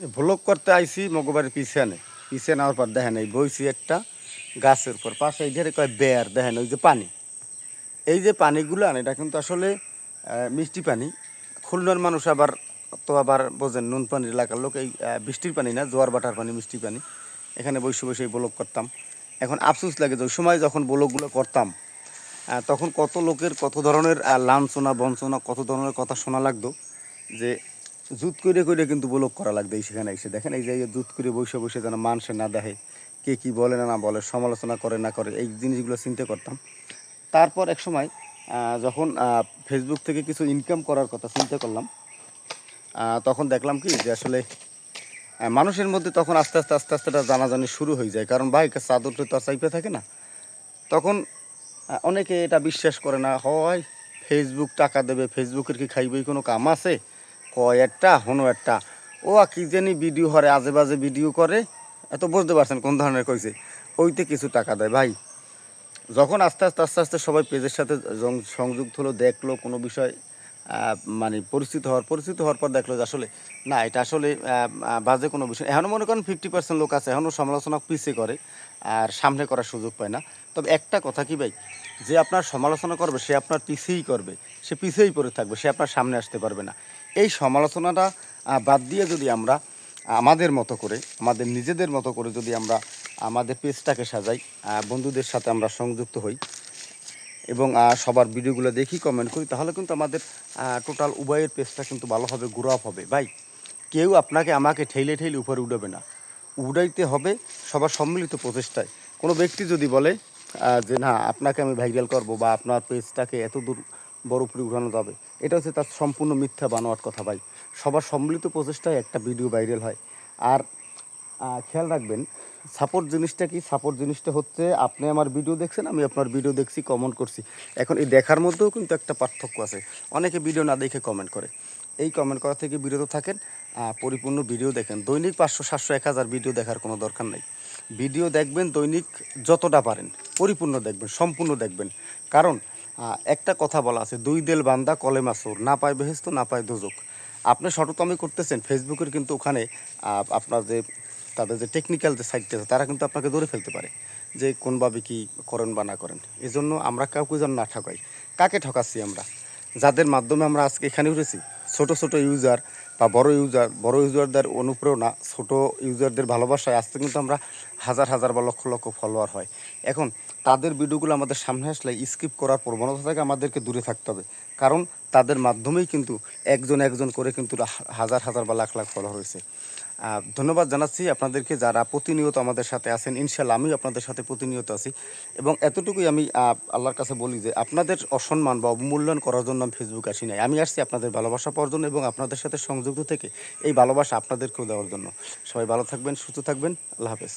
Block করতে আইসি মগবাড়ির পিছনে। পিছনে নেওয়ার পর দেখেন এই বইছি একটা গাছের উপর। পাশে এই যে কয় বেয়ার দেখেন ওই যে পানি। এই যে পানিগুলো আনে এটা কিন্তু আসলে মিষ্টি পানি। খুলনার মানুষ আবার, তো আবার বোঝেন, নুন পানির এলাকার লোক, এই বৃষ্টির পানি না, জোয়ার বাটার পানি, মিষ্টি পানি। এখানে বসে বসে এই ব্লক করতাম। এখন আফসোস লাগে যে ওই সময় যখন ব্লকগুলো করতাম তখন কত লোকের কত ধরনের লাঞ্ছনা, বঞ্চনা, কত ধরনের কথা শোনা লাগতো যে জুত করে করে কিন্তু ব্লক করা লাগবে এই সেখানে এসে। দেখেন এই যে জুত করে বসে বসে যেন মানুষে না দেখে, কে কি বলে না না বলে, সমালোচনা করে না করে, এই জিনিসগুলো চিন্তা করতাম। তারপর এক সময় যখন ফেসবুক থেকে কিছু ইনকাম করার কথা চিন্তা করলাম তখন দেখলাম কি যে আসলে মানুষের মধ্যে তখন আস্তে আস্তে আস্তে আস্তে জানাজানি শুরু হয়ে যায়। কারণ বাইক চাদরটা তো আর চাইপে থাকে না। তখন অনেকে এটা বিশ্বাস করে না, হয় ফেসবুক টাকা দেবে ফেসবুকের কি খাইবই, কোনো কাম আছে? কয় একটা হনো একটা। ও কি জানি ভিডিও হরে আজে বাজে ভিডিও করে। এত বুঝতে পারছেন কোন ধরনের কইছে? ওইতে কিছু টাকা দেয় ভাই। যখন আস্তে আস্তে আস্তে আস্তে সবাই পেজের সাথে সংযুক্ত হলো, দেখল কোনো বিষয় মানে পরিচিত হওয়ার পরিচিত হওয়ার পর দেখল যে আসলে, না, এটা আসলে বাজে কোনো বিষয়। এখনও মনে করেন ফিফটি পার্সেন্ট লোক আছে এখনও সমালোচনা পিছিয়ে করে, আর সামনে করার সুযোগ পায় না। তবে একটা কথা কি ভাই, যে আপনার সমালোচনা করবে, সে আপনার পিছিয়েই করবে। সে পিছিয়েই পড়ে থাকবে, সে আপনার সামনে আসতে পারবে না। এই সমালোচনাটা বাদ দিয়ে যদি আমরা আমাদের মতো করে, আমাদের নিজেদের মতো করে যদি আমরা, আমাদের পেজটাকে সাজাই বন্ধুদের সাথে আমরা সংযুক্ত হই, এবং সবার ভিডিওগুলো দেখি কমেন্ট করি, তাহলে কিন্তু আমাদের টোটাল উভয়ের পেজটা কিন্তু ভালোভাবে গ্রো আপ হবে। ভাই, কেউ আপনাকে আমাকে ঠেলে ঠেলে উপরে উঠবে না। উড়াইতে হবে সবার সম্মিলিত প্রচেষ্টায়। কোনো ব্যক্তি যদি বলে যে না, আপনাকে আমি ভাইরাল করব বা আপনার পেজটাকে এত দূর বড় উপরে উঠানো যাবে। এটা হচ্ছে তার সম্পূর্ণ মিথ্যা বানোয়াট কথা ভাই। সবার সম্মিলিত প্রচেষ্টায় একটা ভিডিও ভাইরাল হয়। আর খেয়াল রাখবেন সাপোর্ট জিনিসটা কি? সাপোর্ট জিনিসটা হচ্ছে আপনি আমার ভিডিও দেখছেন, আমি আপনার ভিডিও দেখছি কমেন্ট করছি। এখন এই দেখার মধ্যেও কিন্তু একটা পার্থক্য আছে। অনেকে ভিডিও না দেখে কমেন্ট করে। এই কমেন্ট করা থেকে বিরত থাকেন পরিপূর্ণ ভিডিও দেখেন। দৈনিক পাঁচশো, সাতশো, এক হাজার ভিডিও দেখার কোনো দরকার নেই। ভিডিও দেখবেন, দৈনিক যতটা পারেন, পরিপূর্ণ দেখবেন, সম্পূর্ণ দেখবেন। কারণ একটা কথা বলা আছে, দুই দেল বান্দা কলে মাসুর, না পায় বেহেস্ত না পায় দুজক আপনি শটতমি করতেছেন, ফেসবুকের কিন্তু ওখানে আপনার যে, তাদের যে টেকনিক্যাল যে সাইডটা আছে, তারা কিন্তু আপনাকে ধরে ফেলতে পারে যে কোনভাবে কি করেন বা না করেন। এই জন্য আমরা কাউকে যেন না ঠকাই। কাকে ঠকাচ্ছি আমরা? যাদের মাধ্যমে আমরা আজকে এখানে উঠেছি ছোট ছোট ইউজার বা বড় ইউজার বড় ইউজারদের অনুপ্রেরণা, ছোট ইউজারদের ভালোবাসায় আসতে কিন্তু আমরা হাজার হাজার বা লক্ষ লক্ষ ফলোয়ার হয়। এখন তাদের ভিডিওগুলো আমাদের সামনে আসলে স্কিপ করার প্রবণতা থেকে আমাদেরকে দূরে থাকতে হবে। কারণ তাদের মাধ্যমেই কিন্তু একজন একজন করে কিন্তু হাজার হাজার বা লাখ লাখ ফলোয়ার হয়েছে। ধন্যবাদ জানাচ্ছি আপনাদেরকে যারা প্রতিনিয়ত আমাদের সাথে আছেন। ইনশাল্লাহ আমিও আপনাদের সাথে প্রতিনিয়ত আছি। এবং এতটুকুই আমি আল্লাহর কাছে বলি যে আপনাদের অসম্মান বা অবমূল্যায়ন করার জন্য আমি ফেসবুক আসি নাই। আমি আসছি আপনাদের ভালোবাসা পাওয়ার জন্য এবং আপনাদের সাথে সংযুক্ত থেকে এই ভালোবাসা আপনাদেরকেও দেওয়ার জন্য। সবাই ভালো থাকবেন, সুস্থ থাকবেন। আল্লাহ হাফেজ।